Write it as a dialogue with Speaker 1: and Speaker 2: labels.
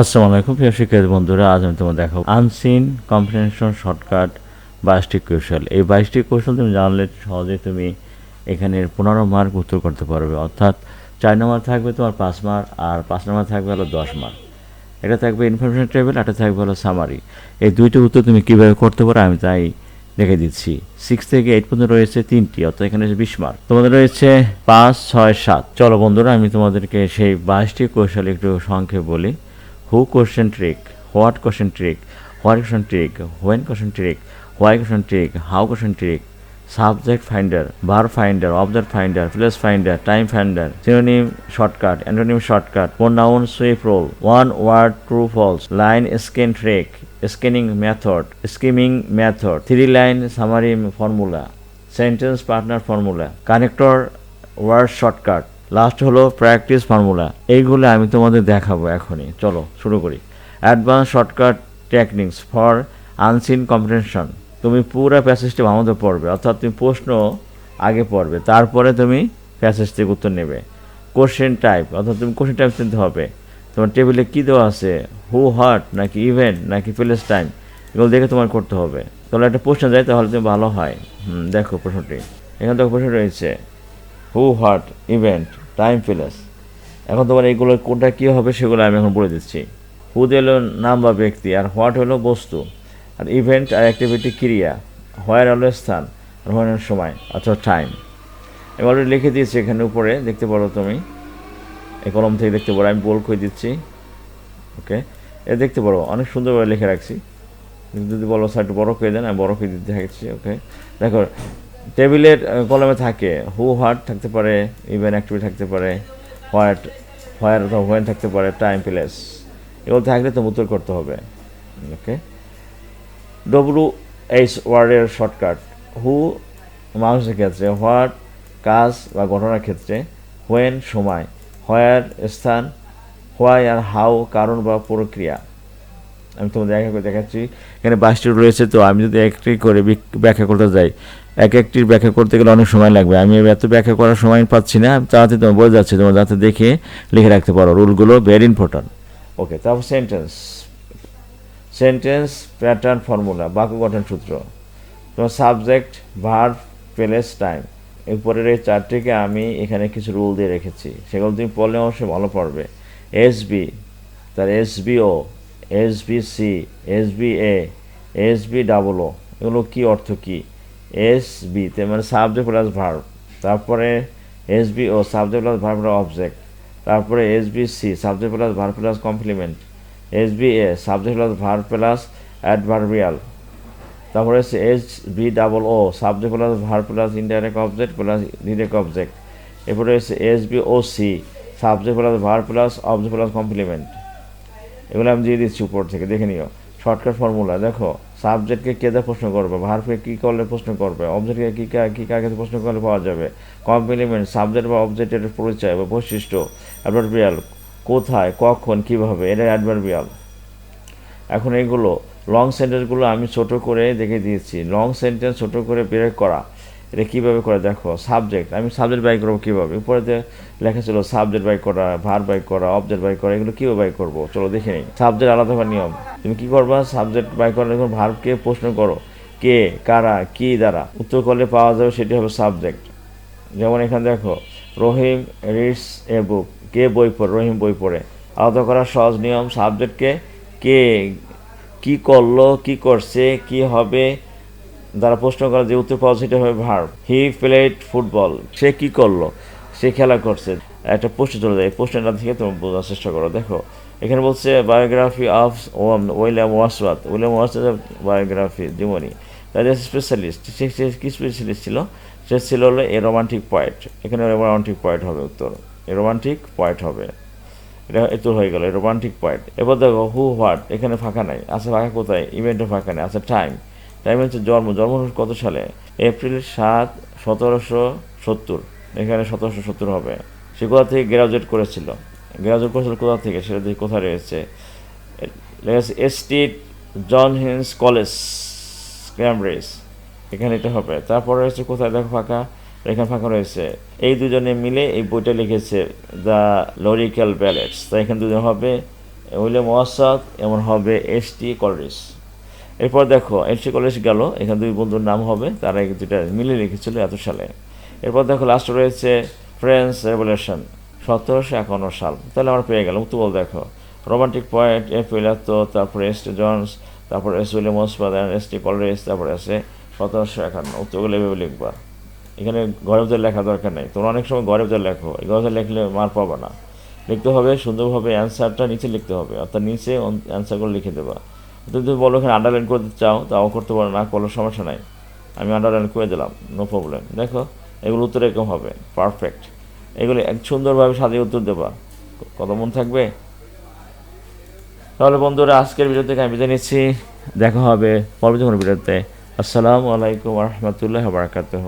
Speaker 1: আসসালামু আলাইকুম, প্রিয় শিক্ষার্থী বন্ধুরা, আজ আমি তোমার দেখাবো আনসিন কম্প্রিহেনশন শর্টকাট বাইশটি কৌশল। এই বাইশটি কৌশল তুমি জানলে সহজে তুমি এখানের পনেরো মার্ক উত্তর করতে পারবে। অর্থাৎ চার নম্বর থাকবে তোমার পাঁচ মার্ক আর পাঁচ নম্বর থাকবে হলো দশ মার্ক এটা থাকবে ইনফরমেশন টেবিল এটা থাকবে হলো সামারি এই দুইটি উত্তর তুমি কীভাবে করতে পারো আমি তাই দেখে দিচ্ছি। সিক্স থেকে এইট পর্যন্ত রয়েছে তিনটি, অর্থাৎ এখানে বিশ মার্ক তোমাদের রয়েছে পাঁচ, ছয়, সাত। চলো বন্ধুরা, আমি তোমাদেরকে সেই বাইশটি কৌশল একটু সংক্ষেপ বলি। Who question trick what question trick what question trick when question trick why question trick how question trick subject finder bar finder object finder place finder time finder synonym shortcut antonym shortcut pronoun sweep rule one word true false line scan trick scanning method skimming method three line summary formula sentence partner formula connector word shortcut last হলো practice formula এইগুলো আমি তোমাদের দেখাবো এখনই। চলো, শুরু করি। Advance shortcut techniques for unseen comprehension তুমি পুরো প্যাসেজটি আমাদের পড়বে, অর্থাৎ তুমি প্রশ্ন আগে পড়বে, তারপরে তুমি প্যাসেজ থেকে উত্তর নেবে। কোশ্চেন টাইপ অর্থাৎ তুমি কোশ্চেন টাইপ চিনতে হবে। তোমার টেবিলে কী দেওয়া আছে? হু হার্ট নাকি ইভেন্ট নাকি প্লেস টাইম এগুলো দেখে তোমার করতে হবে। তাহলে একটা প্রশ্ন যায়, তাহলে তুমি ভালো হয়। হুম, দেখো প্রশ্নটি। এখানে দেখো প্রশ্ন রয়েছে। Who what event time place এখন তোমার এইগুলো কোনটা কী হবে সেগুলো আমি এখন বলে দিচ্ছি। হু হলো নাম বা ব্যক্তি, আর হোয়াট হলো বস্তু। আর ইভেন্ট আর অ্যাক্টিভিটি ক্রিয়া হোয়ার হলো স্থান, আর হোয়ার সময়, অর্থাৎ টাইম এবার লিখে দিয়েছি এখানে উপরে, দেখতে পারো তুমি। এই কলম থেকে দেখতে পারো, আমি বোল করে দিচ্ছি। ওকে এ দেখতে পারো, অনেক সুন্দরভাবে লিখে রাখছি। যদি বলো স্যার বড় করে দেন, আমি বড় করে দিতে থাকছি ওকে দেখো টেবিলের কলমে থাকে হু হোয়াট থাকতে পারে ইভেন অ্যাক্টিভিটি থাকতে পারে হোয়াট হোয়ার অথবা হোয়েন থাকতে পারে টাইম প্লেস এগুলো থাকলে তো উত্তর করতে হবে। ওকে? ডব্লু এইচ ওয়ার্ডের শর্টকাট হু মানুষের ক্ষেত্রে হোয়াট কাজ বা ঘটনার ক্ষেত্রে হোয়েন সময় হোয়ার স্থান হোয়াই আর হাউ কারণ বা প্রক্রিয়া। আমি তোমাদের দেখা করে দেখাচ্ছি। এখানে বাইশটি রয়েছে, তো আমি যদি একটি করে ব্যাখ্যা করতে যাই এক একটির ব্যাখ্যা করতে গেলে অনেক সময় লাগবে। আমি এত ব্যাখ্যা করার সময় পাচ্ছি না তাড়াতাড়ি তোমার বোঝা যাচ্ছে, তোমার যাতে দেখে লিখে রাখতে পারো। রুলগুলো ভেরি ইম্পর্ট্যান্ট ওকে তারপর সেন্টেন্স সেন্টেন্স প্যাটার্ন ফর্মুলা বাক্য গঠন সূত্র। তোমার সাবজেক্ট ভার্ব প্লেস টাইম এরপরের এই চারটিকে আমি এখানে কিছু রুল দিয়ে রেখেছি। সেগুলো তুমি পড়লে অবশ্যই ভালো পড়বে। এস বি তার S B O S B C S B A S B double O এগুলো কী অর্থ কী? এস বি তে মানে সাবজেক্ট প্লাস ভার্ব তারপরে S B O subject plus verb object তারপরে S B C subject plus verb plus complement S B A subject plus verb plus adverbial তারপরে হচ্ছে H B double O subject plus verb plus indirect object plus direct object এরপরে হচ্ছে S B O C subject plus verb plus object plus complement এগুলো আমি দিয়ে দিচ্ছি উপর থেকে, দেখে নিও। শর্টকাট ফর্মুলা দেখো। সাবজেক্টকে কে দিয়ে প্রশ্ন করবে? ভার্বকে কী করলে প্রশ্ন করবে? অবজেক্টকে কী কা- কী কাকে প্রশ্ন করলে পাওয়া যাবে? কমপ্লিমেন্ট সাবজেক্ট বা অবজেক্টের পরিচয় বা বৈশিষ্ট্য অ্যাডভার্বিয়াল কোথায়, কখন, কীভাবে, এটা অ্যাডভার্বিয়াল এখন এগুলো লং সেন্টেন্সগুলো আমি ছোটো করে দেখে দিয়েছি। লং সেন্টেন্স ছোটো করে ব্রেক করা। এটা কীভাবে করে দেখো সাবজেক্ট আমি সাবজেক্ট বাই করব কীভাবে? উপরে যে লেখা ছিল সাবজেক্ট বাই করা ভার বাই করা অবজেক্ট বাই করা, এগুলো কীভাবে বাই করব? চলো দেখে নিই। সাবজেক্ট আলাদা নিয়ম। তুমি কী করবা? সাবজেক্ট বাই করার যখন ভার্বকে প্রশ্ন করো। কে, কারা, কি দ্বারা? উত্তর করলে পাওয়া যাবে সেটি হবে সাবজেক্ট যেমন এখানে দেখো, রহিম রিডস এ বুক কে বই পড়ে? রহিম বই পড়ে। আলাদা করার সহজ নিয়ম। সাবজেক্টকে কে, কি করল, কি করছে, কি হবে দ্বারা প্রশ্ন করা যে উত্তর পাওয়া সেটা হবে ভার্ব হি প্লেড ফুটবল সে কি করল? সে খেলা করছে। একটা প্রশ্ন চলে যায় প্রশ্নটা থেকে তুমি বোঝার চেষ্টা করো। দেখো, এখানে বলছে biography of warm William ওয়াসওয়াত William ওয়াসওয়াত biography জীবনী তাদের স্পেশালিস্ট সে সে কি স্পেশালিস্ট ছিল? সে ছিল হলো এ রোমান্টিক পয়েন্ট এখানে রোমান্টিক পয়েন্ট হবে উত্তর। এ রোমান্টিক পয়েন্ট হবে। এটা এত হয়ে গেল রোমান্টিক পয়েন্ট এবার দেখো হু হোয়াট এখানে ফাঁকা নাই। আছে ফাঁকা কোথায়? ইভেন্টও ফাঁকা নেই, আছে টাইম হচ্ছে জন্ম জন্ম কত সালে? এপ্রিল সাত, সতেরোশো সত্তর। এখানে সতেরোশো সত্তর হবে। সে কোথা থেকে গ্রাজুয়েট করেছিল? গ্রাজুয়েট করেছিল কোথা থেকে? সেটা দেখি কোথায় রয়েছে। Estate John Hince college Cambridge এখানে এটা হবে। তারপরে রয়েছে কোথায়? দেখো ফাঁকা। এখানে ফাঁকা রয়েছে। এই দুজনে মিলে এই বইটা লিখেছে দ্য লরিক্যাল ব্যালেটস। তাই এখানে দুজন হবে। উইলিয়াম ওয়াসাদ এমন হবে এস টি কলেজ এরপর দেখো, এস কলেজ গেল, এখানে দুই বন্ধুর নাম হবে, তারা দুটা মিলে রেখেছিল এত সালে। এরপর দেখো লাস্টে রয়েছে ফ্রেন্স রেভলিউশন সতেরোশো একান্ন সাল। তাহলে আমরা পেয়ে গেলাম, উত্তর দেখো। রোমান্টিক পয়েন্ট এফ ইলাতো তারপরে এস টি জনস তারপরে এস উইলিয়াম ওয়াসপাদান এস টি কলেজ তারপরে আছে সতেরোশো একান্ন। উত্তরগুলো এভাবে লিখবা। এখানে ভিতরে লেখা দরকার নেই। তোমরা অনেক সময় ভিতরে লেখো, এই ভিতরে লিখলে মার পাবে না। লিখতে হবে, সুন্দরভাবে অ্যান্সারটা নিচে লিখতে হবে, অর্থাৎ নিচে অ্যান্সারগুলো লিখে দেবা। তুমি যদি বলো এখানে আন্ডারলাইন করতে চাও, তাও করতে পারো না কোনো সমস্যা নাই। আমি আন্ডারলাইন করে দিলাম নো প্রবলেম দেখো, এগুলো উত্তর এরকম হবে পারফেক্ট এগুলো এক সুন্দরভাবে সাজিয়ে উত্তর দেবা। কত মন থাকবে? তাহলে বন্ধুরা, আজকের ভিডিও থেকে আমি বিদায় নিচ্ছি। দেখা হবে পরবর্তী কোনো ভিডিওতে। আসসালামু আলাইকুম রহমতুল্লাহ বারাকাতুহ।